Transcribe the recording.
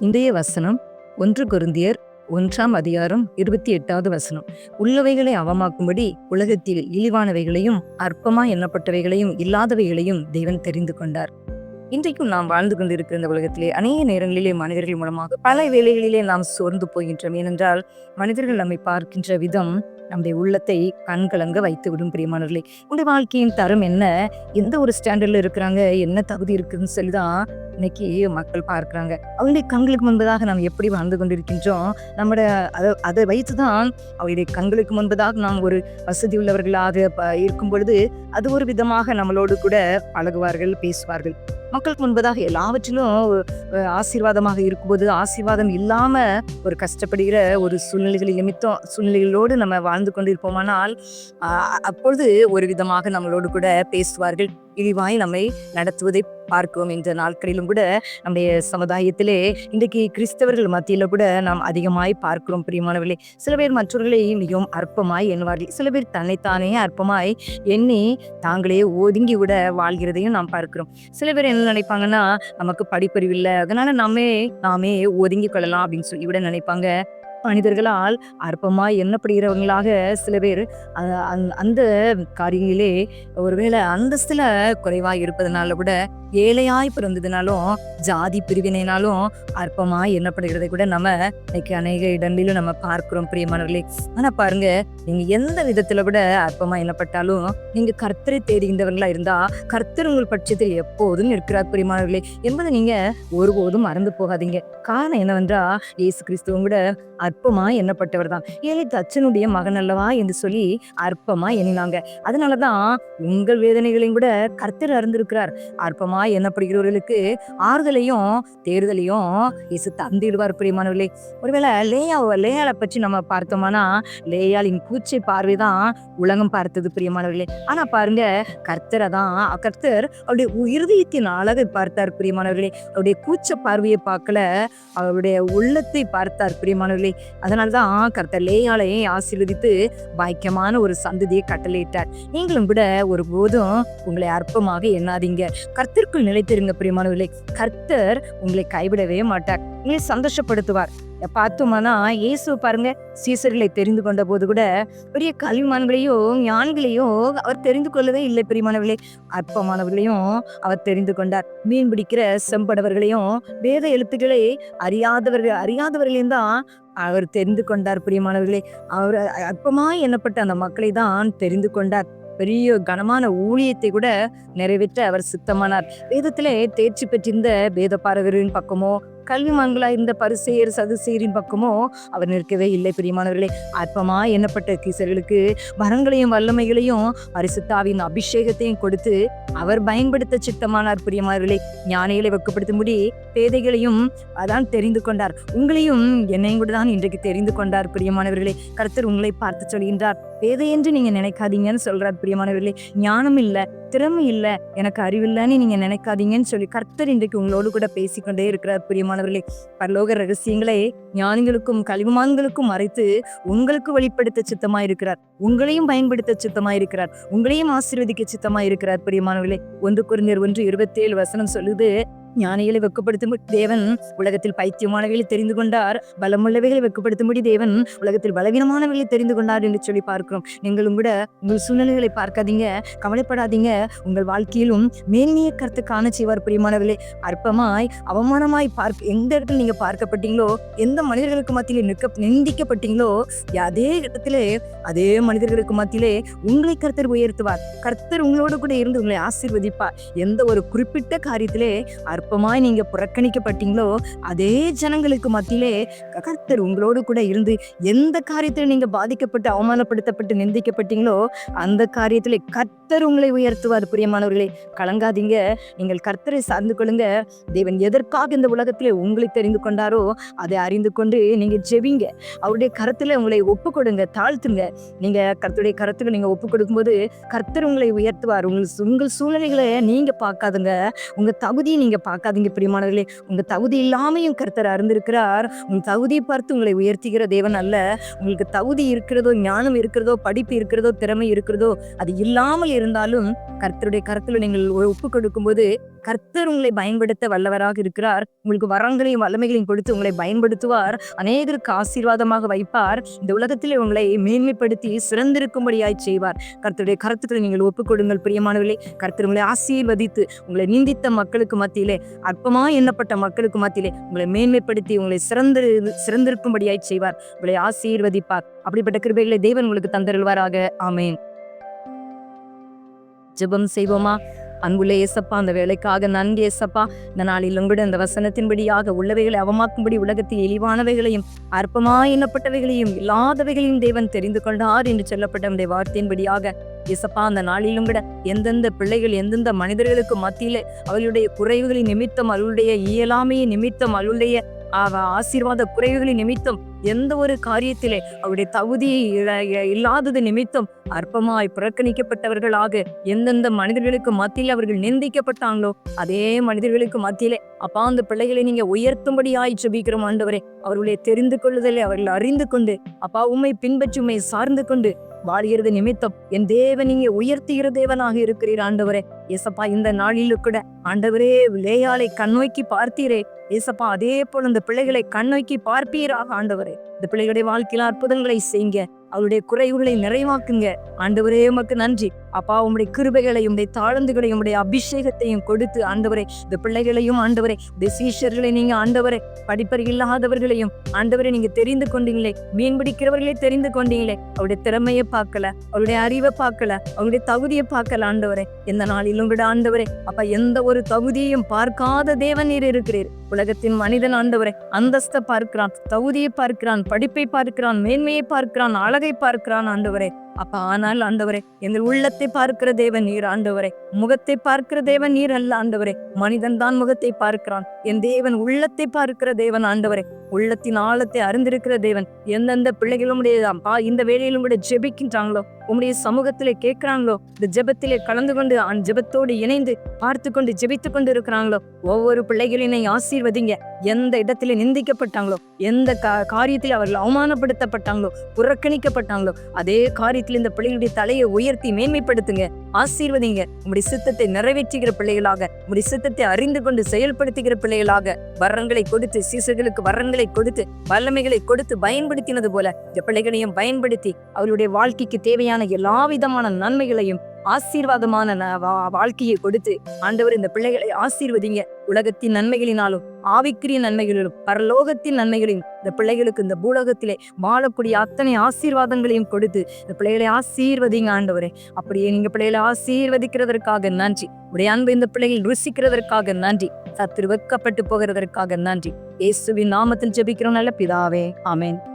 இன்றைய வசனம் ஒன்று குருந்தியர் ஒன்றாம் அதிகாரம் இருபத்தி எட்டாவது வசனம். உள்ளவைகளை அவமாக்கும்படி உலகத்தில் இழிவானவைகளையும் அற்பமா எண்ணப்பட்டவைகளையும் இல்லாதவைகளையும் தேவன் தெரிந்து கொண்டார். இன்றைக்கும் நாம் வாழ்ந்து கொண்டிருக்கிற இந்த உலகத்திலே அநேக நேரங்களிலே மனிதர்கள் மூலமாக பல வேலைகளிலே நாம் சோர்ந்து போகின்றோம். ஏனென்றால் மனிதர்கள் நம்மை பார்க்கின்ற விதம் நம்முடைய உள்ளத்தை கண்கலங்க வைத்து விடும் பிரியமானவர்களே. உங்களுடைய வாழ்க்கையின் தரம் என்ன? எந்த ஒரு ஸ்டாண்டர்டில் இருக்கிறாங்க? என்ன தகுதி இருக்குதுன்னு சொல்லி தான் இன்னைக்கு மக்கள் பார்க்குறாங்க. அவருடைய கண்களுக்கு முன்பதாக நாம் எப்படி வாழ்ந்து கொண்டிருக்கின்றோம்? நம்முடைய அதை அதை வைத்து தான் அவருடைய கண்களுக்கு முன்பதாக நாம் ஒரு வசதி உள்ளவர்களாக இருக்கும் பொழுது அது ஒரு விதமாக நம்மளோடு கூட பழகுவார்கள் பேசுவார்கள். மக்களுக்கு முன்பதாக எல்லாவற்றிலும் ஆசீர்வாதமாக இருக்கும்போது ஆசீர்வாதம் இல்லாமல் ஒரு கஷ்டப்படுகிற ஒரு சூழ்நிலைகளை நிமித்தம் சூழ்நிலைகளோடு நம்ம வாழ்ந்து கொண்டிருப்போமானால் அப்பொழுது ஒரு விதமாக நம்மளோடு கூட பேசுவார்கள். இழிவாய் நம்மை நடத்துவதை பார்க்கிறோம். இந்த நாட்களிலும் கூட நம்முடைய சமுதாயத்திலே இன்றைக்கு கிறிஸ்தவர்கள் மத்தியில் கூட நாம் அதிகமாய் பார்க்கிறோம் பிரியமானவர்களே. சில பேர் மற்றவர்களை மிகவும் அற்பமாய் எண்ணுவார்கள். சில பேர் தன்னைத்தானே அற்பமாய் எண்ணி தாங்களே ஒதுங்கி விட வாழ்கிறதையும் நாம் பார்க்கிறோம். சில பேர் என்ன நினைப்பாங்கன்னா நமக்கு படிப்பறிவு இல்லை. அதனால நாமே நாமே ஒதுங்கி கொள்ளலாம் அப்படின்னு சொல்லி விட நினைப்பாங்க. மனிதர்களால் அற்பமாய் எண்ணப்படுகிறவங்களாக சில பேர் அந்த- காரியங்களிலே ஒருவேளை அந்தஸ்துல குறைவாக இருப்பதனால கூட ஏழையாய் பிறந்ததுனாலும் ஜாதி பிரிவினைனாலும் அற்பமாய் எண்ணப்படுகிறதை கூட நம்ம இன்னைக்கு அநேக இடங்களிலும் நம்ம பார்க்கிறோம் பிரியமானவர்களே. ஆனா பாருங்க நீங்க எந்த விதத்துல கூட அற்பமா எண்ணப்பட்டாலும் நீங்க கர்த்தரை தேடுகின்றவர்களா இருந்தா கர்த்தர் உங்கள் பட்சத்தில் எப்போதும் இருக்கிறார் பிரியமானவர்களே. என்பதை நீங்க ஒருபோதும் மறந்து போகாதீங்க. காரணம் என்னவென்றா இயேசு கிறிஸ்துவும் கூட அற்பமா எண்ணப்பட்டவர் தான் ஏழை தச்சனுடைய மகன் அல்லவா என்று சொல்லி அற்பமா எண்ணினாங்க. அதனாலதான் உங்கள் வேதனைகளையும் கூட கர்த்தர் அறிந்திருக்கிறார். அற்பமா எண்ணப்படுகிறவர்களுக்கு ஆறுதலையும் தேர்தலையும் இசு தந்திடுவார் பிரியமானவர்களே. ஒருவேளை லேயா லேயாலை பற்றி நம்ம பார்த்தோம்னா லேயாலின் பூச்சை பார்வைதான் உலகம் பார்த்தது பிரியமானவர்களே. ஆனா பாருங்க கர்த்தரை தான் கர்த்தர் அவருடைய இருதயத்தின் அழகை பார்த்தார் பிரியமானவர்களே. அவருடைய கூச்ச பார்வையை பார்க்கல அவருடைய உள்ளத்தை பார்த்தார் பிரியமானவர்களே. அதனால்தான் கர்த்தர் லேயாலையும் ஆசீர்வதித்து பாக்கியமான ஒரு சந்ததியை கட்டளையிட்டார். நீங்களும் கூட ஒருபோதும் உங்களை அற்பமாக எண்ணாதீங்க. கர்த்தருக்குள் நிலைத்திருங்க பிரியமானவர்களே. கர்த்தர் உங்களை கைவிடவே மாட்டார். நீ சந்தோஷப்படுத்துவார். பார்த்தோம்னா இயேசு பாருங்க சீசர்களை தெரிந்து கொண்ட போது கூட பெரிய கல்விமான்களையோ ஞான்களையோ அவர் தெரிந்து கொள்ளவே இல்லை பிரியமானவர்களே. அற்பமானவர்களையும் அவர் தெரிந்து கொண்டார். மீன் பிடிக்கிற செம்படவர்களையும் வேத எழுத்துக்களை அறியாதவர்கள் அறியாதவர்களையும் தான் அவர் தெரிந்து கொண்டார் பிரியமானவர்களே. அவர் அற்பமாய் எண்ணப்பட்ட அந்த மக்களை தான் தெரிந்து கொண்டார். பெரிய கனமான ஊழியத்தை கூட நிறைவேற்ற அவர் சித்தமானார். வேதத்திலே தேர்ச்சி பெற்றிருந்த வேத பாரகரின் பக்கமோ கல்விமான்களாக இருந்த பரிசெயர் சதுசெயரின் பக்கமோ அவர் நிற்கவே இல்லை பிரியமானவர்களே. அற்பமா எண்ணப்பட்ட கீசர்களுக்கு வரங்களையும் வல்லமைகளையும் பரிசுத்தாவின் அபிஷேகத்தையும் கொடுத்து அவர் பயன்படுத்த சித்தமானார் பிரியமானவர்களே. ஞானிகளை வெக்கப்படுத்தும்படி பேதைகளையும் அதான் தெரிந்து கொண்டார். உங்களையும் என்னையும் கூட தான் இன்றைக்கு தெரிந்து கொண்டார் பிரியமானவர்களே. கருத்தர் உங்களை பார்த்து சொல்கின்றார். பேதை என்று நீங்க நினைக்காதீங்கன்னு சொல்றார் பிரியமானவர்களே. ஞானம் இல்லை. திறமை இல்லை. எனக்கு அறிவில்லைன்னு நீங்க நினைக்காதீங்கன்னு சொல்லி கர்த்தர் இன்றைக்கு உங்களோடு கூட பேசிக்கொண்டே இருக்கிறார். பிரியமானவர்களே பரலோக ரகசியங்களை ஞானிகளுக்கும் கல்விமான்களுக்கும் மறைத்து உங்களுக்கு வெளிப்படுத்த சித்தமா இருக்கிறார் உங்களையும் பயன்படுத்த சித்தமா இருக்கிறார் உங்களையும் ஆசீர்வதிக்க சித்தமா இருக்கிறார் பிரியமானவர்களே ஒன்று குறைந்தர் ஒன்று இருபத்தேழு வசனம் சொல்லுது ஞானிகளை வெக்கப்படுத்தும்படி தேவன் உலகத்தில் பைத்தியமானவைகளை தெரிந்து கொண்டார். பலமுள்ளவைகளை வெக்கப்படுத்தும்படி தேவன் உலகத்தில் பலவீனமானவைகளை தெரிந்து கொண்டார் என்று சொல்லி பார்க்கிறோம். நீங்களும் கூட உங்கள் சூழ்நிலைகளை பார்க்காதீங்க கவலைப்படாதீங்க. உங்கள் வாழ்க்கையிலும் மேன்மையை கருத்து காண செய்வார் பிரியமானவர்களே. அற்பமாய் அவமானமாய் பார்க்க எந்த இடத்துல நீங்க பார்க்கப்பட்டீங்களோ எந்த மனிதர்களுக்கு மத்தியிலே நிற்க நிந்திக்கப்பட்டீங்களோ அதே இடத்திலே அதே மனிதர்களுக்கு மத்தியிலே உங்களை கர்த்தர் உயர்த்துவார். கர்த்தர் உங்களோட கூட இருந்து உங்களை ஆசீர்வதிப்பார். எந்த ஒரு குறிப்பிட்ட காரியத்திலே அற்பமாய் நீங்க புறக்கணிக்கப்பட்டீங்களோ அதே ஜனங்களுக்கு மத்தியிலே கர்த்தர் உங்களோடு கூட இருந்து எந்த காரியத்தில் நீங்க பாதிக்கப்பட்டு அவமானப்படுத்தப்பட்டு நிந்திக்கப்பட்டீங்களோ அந்த காரியத்திலே கர்த்தர் உங்களை உயர்த்துவார். பிரியமானவர்களே கலங்காதீங்க. நீங்கள் கர்த்தரை சார்ந்து கொள்ளுங்க. தேவன் எதற்காக இந்த உலகத்திலே உங்களை தெரிந்து கொண்டாரோ அதை அறிந்து கொண்டு நீங்க ஜெபிங்க. அவருடைய கரத்துல உங்களை ஒப்பு கொடுங்க தாழ்த்துங்க. நீங்க கர்த்தருடைய கரத்துல நீங்க ஒப்பு கொடுக்கும்போது கர்த்தர் உங்களை உயர்த்துவார். உங்கள் உங்கள் சூழ்நிலைகளை நீங்க பார்க்காதுங்க. உங்க தகுதியை நீங்க பார்க்காதீங்க பிரியமானவர்களே. உங்க தகுதி இல்லாமையும் கர்த்தர் அறிந்திருக்கிறார். உன் தகுதியை பார்த்து உங்களை உயர்த்துகிற தேவன் அல்ல. உங்களுக்கு தகுதி இருக்கிறதோ ஞானம் இருக்கிறதோ படிப்பு இருக்கிறதோ திறமை இருக்கிறதோ அது இல்லாமல் இருந்தாலும் கர்த்தருடைய கரத்துல நீங்கள் ஒப்பு கொடுக்கும்போது கர்த்தர் உங்களை பயன்படுத்த வல்லவராக இருக்கிறார். உங்களுக்கு வரங்களையும் வல்லமைகளையும் கொடுத்து உங்களை பயன்படுத்துவார். அநேகருக்கு ஆசீர்வாதமாக வைப்பார். இந்த உலகத்திலே உங்களை மேன்மைப்படுத்தி சிறந்திருக்கும்படியாய் செய்வார். கர்த்தருடைய கருத்துக்களை நீங்கள் ஒப்புக்கொடுங்கள் பிரியமானவர்களே. கர்த்தர் உங்களை ஆசீர்வதித்து உங்களை நிந்தித்த மக்களுக்கு மத்தியிலே அற்பமா எண்ணப்பட்ட மக்களுக்கு மத்தியிலே உங்களை மேன்மைப்படுத்தி உங்களை சிறந்து சிறந்திருக்கும்படியாய் செய்வார். உங்களை ஆசீர்வதிப்பார். அப்படிப்பட்ட கிருபைகளை தேவன் உங்களுக்கு தந்தருள்வாராக. ஆமேன். ஜெபம் செய்வோமா? அன்புள்ள ஏசப்பா அந்த வேலைக்காக நன்கு ஏசப்பா. இந்த நாளிலும் கூட இந்த வசனத்தின்படியாக உள்ளவைகளை அவமாக்கும்படி உலகத்தில் இழிவானவைகளையும் அற்பமாய் எண்ணப்பட்டவைகளையும் இல்லாதவைகளையும் தேவன் தெரிந்து கொண்டார் என்று சொல்லப்பட்ட அந்த வார்த்தையின்படியாக இசப்பா அந்த நாளிலும் கூட எந்தெந்த பிள்ளைகள் எந்தெந்த மனிதர்களுக்கு மத்தியிலே அவர்களுடைய குறைவுகளின் நிமித்தம் அவளுடைய இயலாமையை நிமித்தம் அவளுடைய ஆசீர்வாத குறைவுகளின் நிமித்தம் எந்த ஒரு காரியத்திலே அவருடைய தகுதி இல்லாதது நிமித்தம் அற்பமாய் புறக்கணிக்கப்பட்டவர்களாக எந்தெந்த மனிதர்களுக்கு மத்தியில் அவர்கள் நிந்திக்கப்பட்டாங்களோ அதே மனிதர்களுக்கு மத்தியிலே அப்பா அந்த பிள்ளைகளை நீங்க உயர்த்தும்படியாய் ஜெபிக்கிறோம் ஆண்டவரே. அவர்களை தெரிந்து கொள்ளுதலை அவர்கள் அறிந்து கொண்டு அப்பா உம்மை பின்பற்றி உண்மை சார்ந்து கொண்டு வாழ்கிறது நிமித்தம். என் தேவன் நீங்க உயர்த்துகிற தேவனாக இருக்கிறீர் ஆண்டவரே. ஏசப்பா இந்த நாளிலும் கூட ஆண்டவரே விளையாளை கண்ணோக்கி பார்த்தீரே. ஏசப்பா அதே போல இந்த பிள்ளைகளை கண்ணோக்கி பார்ப்பீராக ஆண்டவரே. இந்த பிள்ளைகளுடைய வாழ்க்கையில அற்புதங்களை செய்யுங்க. அவருடைய குறைவுகளை நிறைவாக்குங்க. ஆண்டவரே உமக்கு நன்றி. அப்பா உம்முடைய கிருபைகளையும் உடைய தாழ்ந்துகளையும் உடைய அபிஷேகத்தையும் கொடுத்து ஆண்டவரே இந்த பிள்ளைகளையும் ஆண்டவரே இந்த சீஷர்களை நீங்க ஆண்டவரே படிப்பர் இல்லாதவர்களையும் ஆண்டவரை நீங்க தெரிந்து கொண்டீங்களே மீன் பிடிக்கிறவர்களே தெரிந்து கொண்டீங்களே அவருடைய திறமையை பார்க்கல அவருடைய அறிவை பார்க்கல அவருடைய தகுதியை பார்க்கல ஆண்டவரே எந்த நாளிலும் விட ஆண்டவரே அப்ப எந்த ஒரு தகுதியையும் பார்க்காத தேவன் நீர் இருக்கிறீர். உலகத்தின் மனிதன் ஆண்டவரே அந்தஸ்தை பார்க்கிறான் தகுதியை பார்க்கிறான் படிப்பை பார்க்கிறான் மேன்மையை பார்க்கிறான் அழகை பார்க்கிறான் ஆண்டவரே. அப்ப ஆனால் ஆண்டவரே எங்கள் உள்ளத்தை பார்க்கிற தேவன் நீர் ஆண்டவரே. முகத்தை பார்க்கிற தேவன் நீர் அல்ல ஆண்டவரே. மனிதன் தான் முகத்தை பார்க்கிறான். என் தேவன் உள்ளத்தை பார்க்கிற தேவன் ஆண்டவரே. உள்ளத்தின் ஆழத்தை அறிந்திருக்கிற தேவன். எந்தெந்த பிள்ளைகளும் அப்பா இந்த வேலையிலும் கூட ஜெபிக்கின்றாங்களோ? உம்முடைய சமூகத்திலே கேட்கிறாங்களோ? இந்த ஜெபத்திலே கலந்து கொண்டு அந்த ஜெபத்தோடு இணைந்து பார்த்து கொண்டு ஜெபித்து கொண்டு இருக்கிறாங்களோ ஒவ்வொரு பிள்ளைகளினை ஆசீர்வதிங்க. எந்த இடத்துல நிந்திக்கப்பட்டாங்களோ? எந்த கா- காரியத்தில் அவர்கள் அவமானப்படுத்தப்பட்டாங்களோ? புறக்கணிக்கப்பட்டாங்களோ? அதே காரியத்தில் இந்த பிள்ளைகளுடைய தலையை உயர்த்தி மேன்மைப்படுத்துங்க. ஆசீர்வதிங்க. உம்முடைய சித்தத்தை நிறைவேற்றுகிற பிள்ளைகளாக உம்முடைய சித்தத்தை அறிந்து கொண்டு செயல்படுத்துகிற பிள்ளைகளாக. வரங்களை கொடுத்து சீசர்களுக்கு வரங்களை கொடுத்து வல்லமைகளை கொடுத்து பயன்படுத்தினது போல இந்த பிள்ளைகளையும் பயன்படுத்தி அவருடைய வாழ்க்கைக்கு தேவையான எல்லா விதமான நன்மைகளையும் ஆசீர்வாதமான ந- வா- வாழ்க்கையை கொடுத்து ஆண்டவர் இந்த பிள்ளைகளை ஆசீர்வதிங்க. உலகத்தின் நன்மைகளினாலும் ஆவிக்குரிய நன்மைகளிலும் பரலோகத்தின் நன்மைகளையும் இந்த பிள்ளைகளுக்கு இந்த பூலோகத்திலே வாழக்கூடிய அத்தனை ஆசீர்வாதங்களையும் கொடுத்து இந்த பிள்ளைகளை ஆசீர்வதிங்க ஆண்டவரே. அப்படியே நீங்க பிள்ளைகளை ஆசீர்வதிக்கிறதற்காக நன்றி. உடைய அன்பு இந்த பிள்ளைகள் ருசிக்கிறதற்காக நன்றி. சத்துரு வெக்கப்பட்டு போகிறதற்காக நன்றி. இயேசுவின் நாமத்தில் ஜெபிக்கிறோம் நல்ல பிதாவே. ஆமேன்.